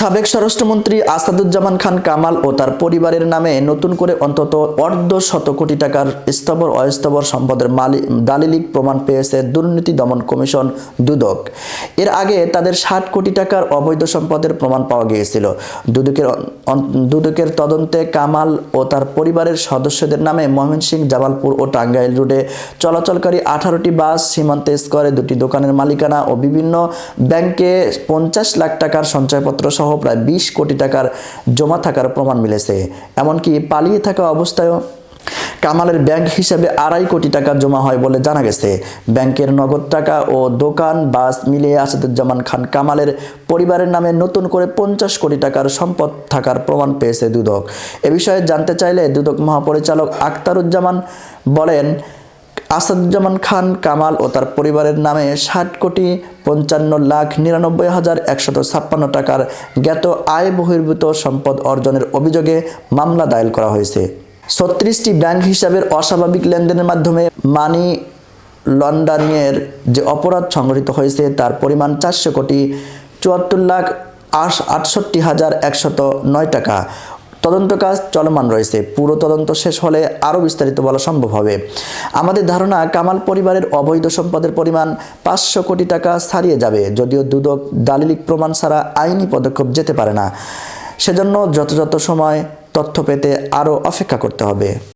সাবেক স্বরাষ্ট্রমন্ত্রী আসাদুজ্জামান খান কামাল ও তার পরিবারের নামে নতুন করে অন্তত অর্ধ শত কোটি টাকার স্থাবর অস্থাবর সম্পদের মালিক দালিলিক প্রমাণ পেয়েছে দুর্নীতি দমন কমিশন দুদক। এর আগে তাদের ষাট কোটি টাকার অবৈধ সম্পদের প্রমাণ পাওয়া গিয়েছিল। দুদকের দুদকের তদন্তে কামাল ও তার পরিবারের সদস্যদের নামে ময়মনসিংহ, জামালপুর ও টাঙ্গাইল রোডে চলাচলকারী আঠারোটি বাস, সীমান্তে স্কোয়ারে দুটি দোকানের মালিকানা ও বিভিন্ন ব্যাংকে পঞ্চাশ লাখ টাকার সঞ্চয়পত্র সহ প্রায় বিশ কোটি টাকার জমা থাকার প্রমাণ মিলেছে। এমনকি পালিয়ে থাকা অবস্থায়ও কামালের ব্যাংক হিসাবে আড়াই কোটি টাকা জমা হয় বলে জানা গেছে। ব্যাংকের নগদ টাকা ও দোকান, বাস মিলিয়ে আসাদুজ্জামান খান কামালের পরিবারের নামে নতুন করে পঞ্চাশ কোটি টাকার সম্পদ থাকার প্রমাণ পেয়েছে দুদক। এ বিষয়ে জানতে চাইলে দুদক মহাপরিচালক আখতারুজ্জামান বলেন আসাদুজ্জামান খান, কামাল ও তার পরিবারের নামে ষাট কোটি পঞ্চান্ন লাখ নিরানব্বই হাজার একশত ছাপ্পান্ন টাকার জ্ঞাত আয় বহির্ভূত সম্পদ অর্জনের অভিযোগে মামলা দায়ের করা হয়েছে। ছত্রিশটি ব্যাংক হিসাবের অস্বাভাবিক লেনদেনের মাধ্যমে মানি লন্ডারিংয়ের যে অপরাধ সংঘটিত হয়েছে, তার পরিমাণ চারশো কোটি চুয়াত্তর লাখ আটষট্টি হাজার একশত নয় টাকা। তদন্ত কাজ চলমান রয়েছে। পুরো তদন্ত শেষ হলে আরও বিস্তারিত বলা সম্ভব হবে। আমাদের ধারণা, কামাল পরিবারের অবৈধ সম্পদের পরিমাণ পাঁচশো কোটি টাকা ছাড়িয়ে যাবে, যদিও দুদক দালিলিক প্রমাণ ছাড়া আইনি পদক্ষেপ যেতে পারে না। সেজন্য যথাযথ সময় তথ্য পেতে আরও অপেক্ষা করতে হবে।